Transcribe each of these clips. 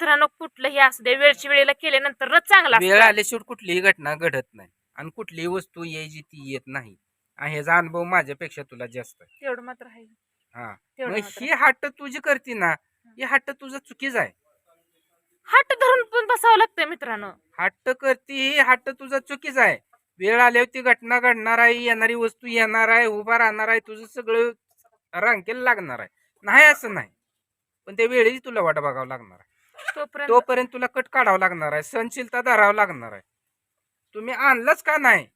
मित्रांनो कुठलंही असू दे वेळची वेळेला केल्यानंतरच चांगला वेळ. आल्याशिवाय कुठलीही घटना घडत नाही आणि कुठलीही वस्तू यायची ती येत नाही. आणि ह्याचा अनुभव माझ्यापेक्षा तुला जास्त आहे. तेवढं मात्र आहे. हा. तेवढं मग मात्र ही हट्ट तुझी करते ना ही. हट्ट तुझं चुकीच आहे. हात धरून पण बसावं लागतंय मित्रांनो. हट्ट करते ही हट्ट तुझा चुकीच आहे. वेळ आल्यावर ती घटना घडणार आहे येणारी वस्तू येणार आहे उभा राहणार आहे तुझं सगळं रांकेला लागणार आहे. नाही असं नाही. पण त्या वेळेची तुला वाट बघावं लागणार आहे. तोपर्यंत. तोपर्यंत तुला कट काढावं लागणार आहे सहनशीलता धरावं लागणार आहे. तुम्ही आणलंच का नाही?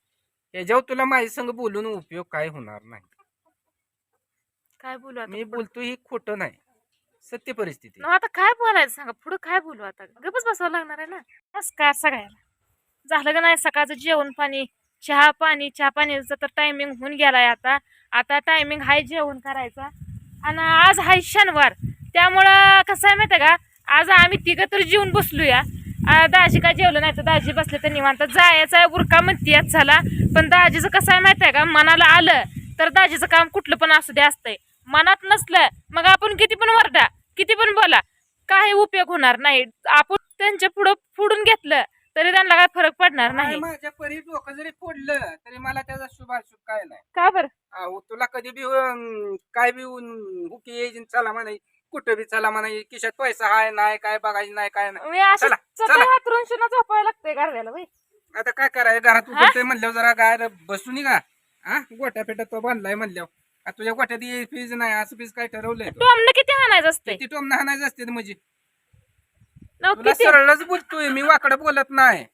ह्याच्यावर तुला माझ्या संग बोलून उपयोग काय होणार नाही. काय बोलू आता मी पुढं? बोलतो ही खोटं नाही सत्य परिस्थिती. न आता काय बोलायचं सांगा? पुढं काय बोलू आता? गपच बसावं लागणार आहे ना? नमस्कार सगळ्याला झालं का नाही सकाळचं जेवण पाणी? चहा पाणी? चहा पाणीचं तर टायमिंग होऊन गेलाय आता. आता टायमिंग हाय जेवण करायचा. आणि आज हाय शनिवार. त्यामुळं कसं आहे माहिती आहे का? आज आम्ही तिघं तर जेवून बसलूया दाजी काय जेवलं नाही तर दाजी बसले तर निवांत. जायचं उरका म्हणते झाला पण दाजीचं कसं आहे माहिती आहे का? मनाला आलं तर दाजीचं काम कुठलं पण असू दे असतंय. मनात नसलं मग आपण किती पण वरडा किती पण बोला काही उपयोग होणार नाही. आपण त्यांच्या पुढं फोडून घेतलं तरी त्यांना काय फरक पडणार नाही. माझ्या परी डोकं जरी फोडलं तरी मला त्याचा शुभाशुभ काय नाही. का बरं? तुला कधी बी काय बी हुकी चला म्हणाय कुठं बी चला म्हणाय खिशात पैसा हाय नाही काय बघायचं नाही काय नाही. मी अशी चला, चटई चला. हातरून शिना झोपायला लागतंय गारव्याला बाई आता काय करायचं? घरात? उतरतोय म्हणल्यावर जरा गाय बसून का हा? गोट्या पेट्यात तो बांधलाय म्हणल्यावर. आता तुझ्या गोट्यात ये फीज नाही असं फीज काय ठरवलंय तू? टोमनं किती हाणायचं असतंय? किती टोम हाणायचं असते म्हणजे? नव तुला किती? सरळच बोलतोय मी वाकडं बोलत नाही.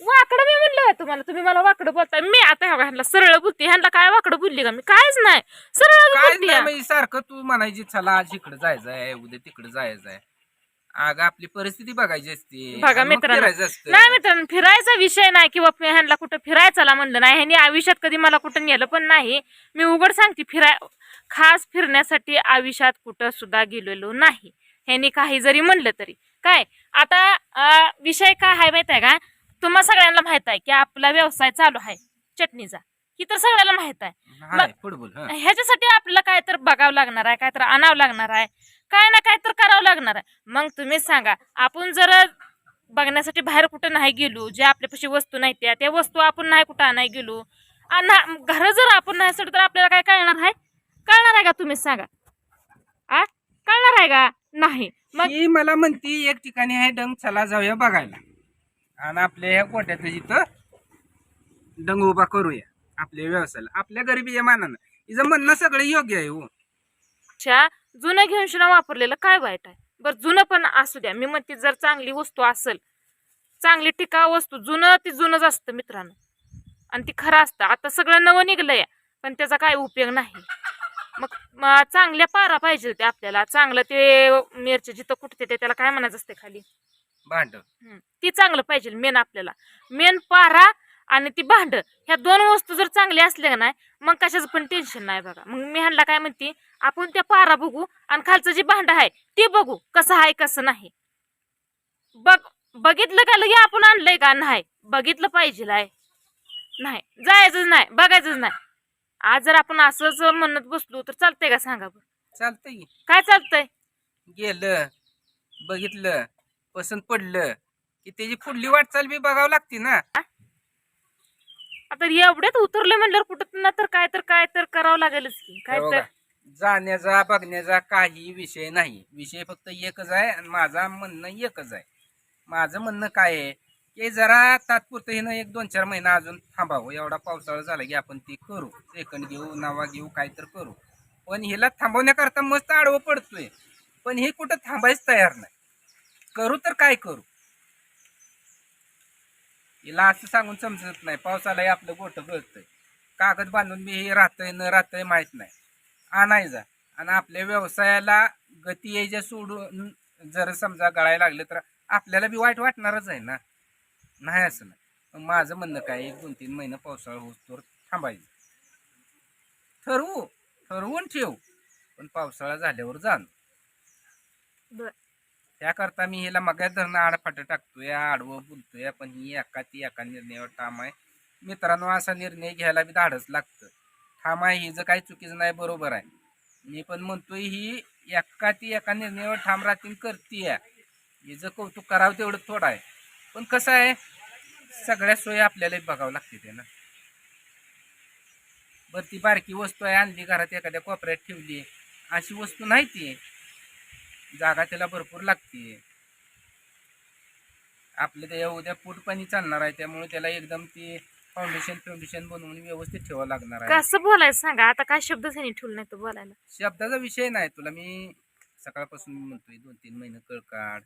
वाकडं मी म्हणलं तुम्हाला तुम्ही मला वाकडं बोलताय. मी आता ह्या ह्यांना सरळ बोलते. ह्यांना काय वाकडं बोलली का मी? कायच नाही. सरळ काय बोलते. नाही म्हणजे सारखं तू म्हणायची चला आज इकडे जायचं आहे उद्या तिकडे जायचं आहे. अगं आपली परिस्थिती बघायची असते. बघा आणि मग मित्रांनो. फिरायचं असतं. नाही मित्रांनो फिरायचा विषय नाही किंवा फि- ह्यांना कुठं फिरायचाला म्हणलं नाही. ह्यांनी आयुष्यात कधी मला कुठं नेलं पण नाही. मी उघड सांगते फिराय खास फिरण्यासाठी आयुष्यात कुठं सुद्धा गेलेलो नाही. ह्यांनी काही जरी म्हणलं तरी. काय? आता अं, विषय काय आहे माहीत आहे का? तुम्हा सगळ्यांना माहीत आहे की आपला व्यवसाय चालू आहे चटणीचा. ही तर सगळ्याला माहीत आहे. हाय, हं. ह्याच्यासाठी आपल्याला काय तर बघावं लागणार आहे काय तर आणावं लागणार आहे काय ना काय तर करावं लागणार आहे. मग तुम्हीच सांगा आपण जर बघण्यासाठी बाहेर कुठं नाही गेलो जे आपल्यापाशी वस्तू नाही त्या त्या वस्तू आपण नाही कुठं नाही गेलो आणि घर जर आपण नाही सोडलं तर आपल्याला काय कळणार आहे? कळणार आहे का तुम्हीच सांगा? आ? कळणार आहे का? नाही. मग मला म्हणती एक ठिकाणी आहे डंग चला जाऊया बघायला. आणि आपल्या ह्या गोट्यात इथं डंग उभा करूया आपल्या व्यवसायाला. आपल्या गरिबीच्या मानानं. हिचं म्हणणं सगळं योग्य आहे हो. अच्छा जुनं घेऊन शिना वापरलेलं काय वाईट आहे? बरं जुनं पण असू द्या. मी म्हणते जर चांगली वस्तू असेल चांगली टिकाऊ वस्तू जुनं ती जुनंच असतं मित्रांनो. आणि ती खरं असतं. आता सगळं नवं निघलंय पण त्याचा काय उपयोग नाही. मग चांगल्या पारा पाहिजे होत्या आपल्याला. चांगलं ते मिरची जिथं कुठते ते त्याला काय म्हणायचं असते खाली? भांड. हम्म. ती चांगलं पाहिजे मेन आपल्याला. मेन पारा आणि ती भांड. ह्या दोन वस्तू जर चांगल्या असल्या का नाही मग कशाचं पण टेन्शन नाही बघा. मग मी ह्यांना काय म्हणते आपण त्या पारा बघू आणि खालचं जे भांड आहे ते बघू कसं आहे कसं नाही. बघ बघितलं का लगे आपण आणलंय का नाही? बघितलं पाहिजे आहे. नाही जायचंच नाही बघायचंच नाही. आज जर आपण असंच म्हणत बसलो तर चालतंय का सांगा बरं? चालतंय की. काय चालतंय? गेलं बघितलं पसंत पडलं की त्याची पुढली वाटचाल बी बघावं लागते ना. आता एवढ्यात उतरलं म्हणल्यावर कुठं ना तर काय तर काय तर करावं लागेलच की. काय तर बघा, जाण्याचा बघण्याचा काही विषय नाही. विषय फक्त एकच आहे आणि माझा म्हणणं एकच आहे. माझं म्हणणं काय आहे की जरा तात्पुरतं हिनं एक दोन चार महिना अजून थांबावं. एवढा पावसाळा झाला की आपण ती करू. सेकंड घेऊ नवा घेऊ काय तर करू. पण हिला थांबवण्याकरता मस्त आडवं पडतोय. पण हे कुठं थांबायच तयार नाही. करू तर काय करू? हिला असं सांगून समजत नाही. पावसालाही आपलं गोठं गळतंय कागद बांधून मी हे राहतंय न राहतंय माहीत नाही. आणायचा आणि आपल्या व्यवसायाला गती यायच्या सोडून जर समजा गळायला लागले तर आपल्याला बी वाईट वाटणारच आहे ना? नाही असं नाही. माझं म्हणणं काय? एक दोन तीन महिने पावसाळा होतो थांबायचं ठरवू. ठरवून ठेवू. पण पावसाळा झाल्यावर जाण. त्याकरता मी हिला मग धरणं आडफाट टाकतोय आडवं बोलतोय पण ही एका ती एका निर्णयावर ठाम आहे. मित्रांनो असा निर्णय घ्यायला बी धाडच लागतं. ठाम आहे हिचं काही चुकीचं नाही बरोबर आहे. मी पण म्हणतोय ही एका ती एका निर्णयावर ठाम राहतील करतीय. हिचं कौतुक करावं तेवढं थोडं आहे. पण कसं आहे सगळ्या सोयी आपल्याला बघावं लागते ते ना. बरं ती बारकी वस्तू आहे आणली घरात एखाद्या कोपऱ्यात ठेवली. अशी वस्तू नाही ती. जागा त्याला भरपूर लागते आपलं ते उद्या पोट पाणी चालणार आहे त्यामुळे त्याला एकदम ती फाउंडेशन फाउंडेशन बनवून व्यवस्थित ठेवावं लागणार आहे. कसं बोलायचं सांगा? आता काय शब्द त्यांनी ठेवलं नाही बोलायला. शब्दाचा विषय नाही तुला मी सकाळपासून म्हणतोय दोन तीन महिने कळ काढ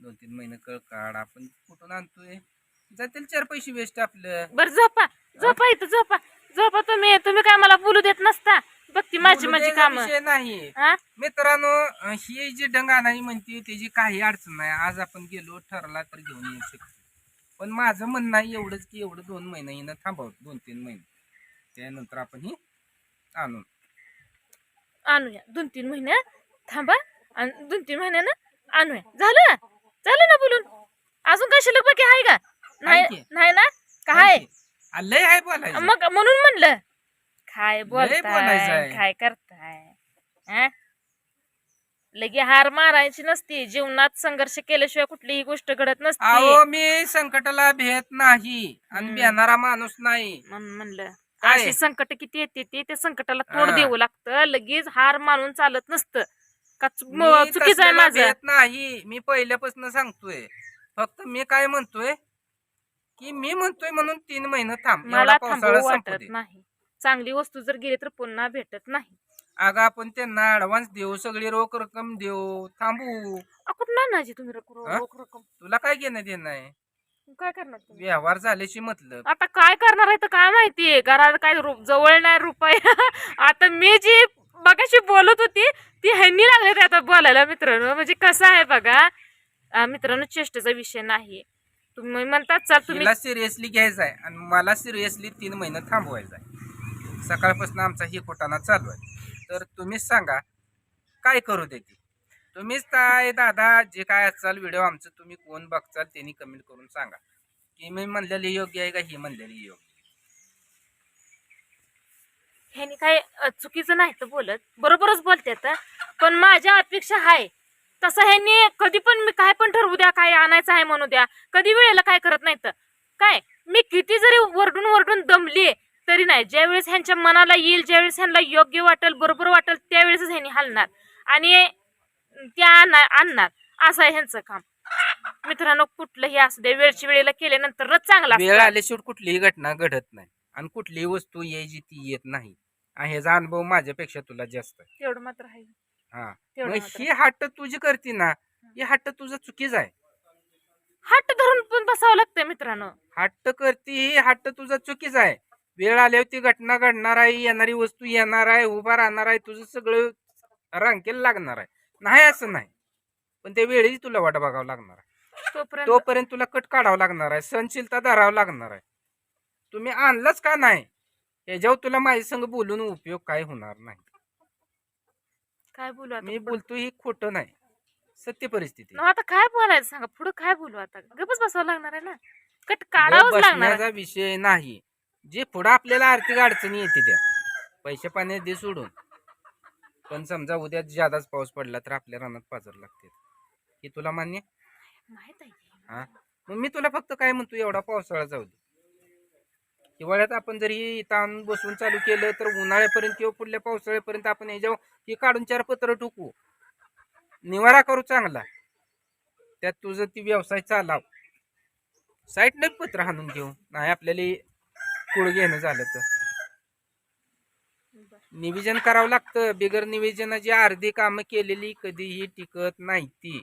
दोन तीन महिने कळ काढ आपण कुठून आणतोय? जातील चार पैसे वेस्ट आपलं. बरं झोपा झोपा इथं झोपा. झोपा तुम्ही तुम्ही काय मला बोलू देत नसता. बघती माझी माझी काम. नाही. मित्रांनो ही जी ढंगाणारी म्हणते त्याची काही अडचण नाही. आज आपण गेलो ठरला तर घेऊन येऊ शकतो. पण माझं म्हणणं आहे एवढंच की एवढं दोन महिने येणं थांबवत दोन तीन महिने. त्यानंतर आपण ही आणू. आणूया. दोन तीन महिने थांबा आणि दोन तीन महिन्यानं आणूया. झालं? झालं ना बोलून? अजून काय शिल्लक बाकी आहे का? नाही. नाही ना? काय? लय आहे बोलायचं. मग म्हणून म्हणलं. काय बोलताय? आहे. काय करताय? हा? लगे हार मारायची नसती. जीवनात संघर्ष केल्याशिवाय कुठलीही गोष्ट घडत नसते. अहो मी संकटाला भेट नाही आणि हम्म. भेटणारा माणूस नाही. म्हणून म्हणलं. काय? अशी संकट किती येते ते त्या संकटाला तोड हा. देऊ लागतं. लगेच हार मानून चालत नसतं. का चु- मी म- चुकीचं आहे तसल्याला माझं. भेट नाही. मी पहिल्यापासून सांगतोय. फक्त मी काय म्हणतोय की मी म्हणतोय म्हणून तीन महिने थांब. मला एवढा पावसाळा थांबवू संपू वाटत दे. नाही. चांगली वस्तू जर गेली तर पुन्हा भेटत नाही. अगं आपण त्यांना ऍडव्हान्स देऊ सगळी रोख रक्कम देऊ. थांबू. अ, कुठं आणायची तुम्ही हा? रोख रक्कम? तुला काय घेणं देणं आहे? काय करणार तुम्ही? व्यवहार झाल्याशी मतलब आता काय करणार आहे तर काय माहितीये घरात काय रु- जवळ नाही रुपये. आता मी जी बघाशी बोलत होती ती ह्यांनी लागले आता बोलायला मित्रांनो. म्हणजे कसं आहे बघा अं, मित्रांनो चेष्टेचा विषय नाही तुम्ही म्हणतात चल तुम्ही तिला सिरियसली घ्यायचं आहे आणि मला सिरियसली तीन महिने थांबवायचं आहे. सकाळपासून आमचा ही कोटाना चालू आहे. तर तुम्हीच सांगा काय करू देते तुम्हीच काय दादा जे काय असाल व्हिडिओ आमचं तुम्ही कोण बघचाल त्यांनी कमेंट करून सांगा. की मी म्हणलेली योग्य आहे का ही म्हणलेली योग्य ह्यांनी काय अ, चुकीचं नाही तर बोलत. बरोबरच बोलतात पण माझ्या अपेक्षा आहे तसं ह्यांनी कधी पण मी काय पण ठरवू द्या काय आणायचं आहे म्हणू द्या. कधी वेळेला काय करत नाही तर काय? मी किती जरी वरडून वरडून दमली तरी नाही. ज्यावेळेस ह्यांच्या मनाला येईल ज्यावेळेस ह्यांना योग्य वाटेल बरोबर वाटेल त्यावेळेसच ह्यांनी हलणार. आणि त्या आणणार आणणार. असं आहे ह्यांचं काम. मित्रांनो कुठलंही असू दे वेळच्या वेळेला केल्यानंतरच चांगला वेळ आल्याशिवाय कुठलीही घटना घडत नाही. आणि कुठलीही वस्तू यायची ती येत नाही. आणि ह्याचा अनुभव माझ्यापेक्षा तुला जास्त आहे. तेवढं मात्र आहे. हा. तेवढं मग मात्र. ही हट्ट तुझी करते ना ही. हट्ट तुझं चुकीच आहे. हट्ट धरून पण बसावं लागतंय मित्रांनो. हट्ट करते ही हट्ट तुझा चुकीच आहे. वेळ आल्यावर ती घटना घडणार आहे येणारी वस्तू येणार आहे उभा राहणार आहे तुझं सगळं रांकेल लागणार आहे. नाही असं नाही. पण त्या वेळेची तुला वाट बघावं लागणार आहे. तोपर्यंत. तोपर्यंत तुला कट काढावं लागणार आहे सहनशीलता धरावं लागणार आहे. तुम्ही आणलंच का नाही? याच्यावर तुला माझ्या संग बोलून उपयोग काय होणार नाही. काय बोलू आता मी? बोलतो ही खोटं नाही. सत्य परिस्थिती आता काय बोलायचं? सांगा पुढे काय बोलू आता? गपच बसावं लागणार आहे ना? कट गप काढावंच लागणार. बसण्याचा विषय नाही. जे पुढे आपल्याला आर्थिक अडचणी येते त्या पैसे पाणी दे सोडून. पण समजा उद्या जादाच पाऊस पडला तर आपल्या रानात पाजर लागते. हे तुला मान्य? माहीत आहे हा? मग मी तुला फक्त काय म्हणतो एवढा पावसाळा जाऊ दे. हिवाळ्यात आपण जर ही ताण बसून चालू केलं तर उन्हाळ्यापर्यंत किंवा पुढल्या पावसाळ्यापर्यंत आपण ह्याच्यावर ही काढून चार पत्र ठोकू. निवारा करू चांगला. त्यात तुझं ती व्यवसाय चालाव. साईडने पत्र हाणून घेऊ. नाही आपल्याला कुळ घेणं झालं तर. निवेदन करावं लागतं. बिगर निवेदनाची अर्धी कामं केलेली कधीही टिकत नाही ती.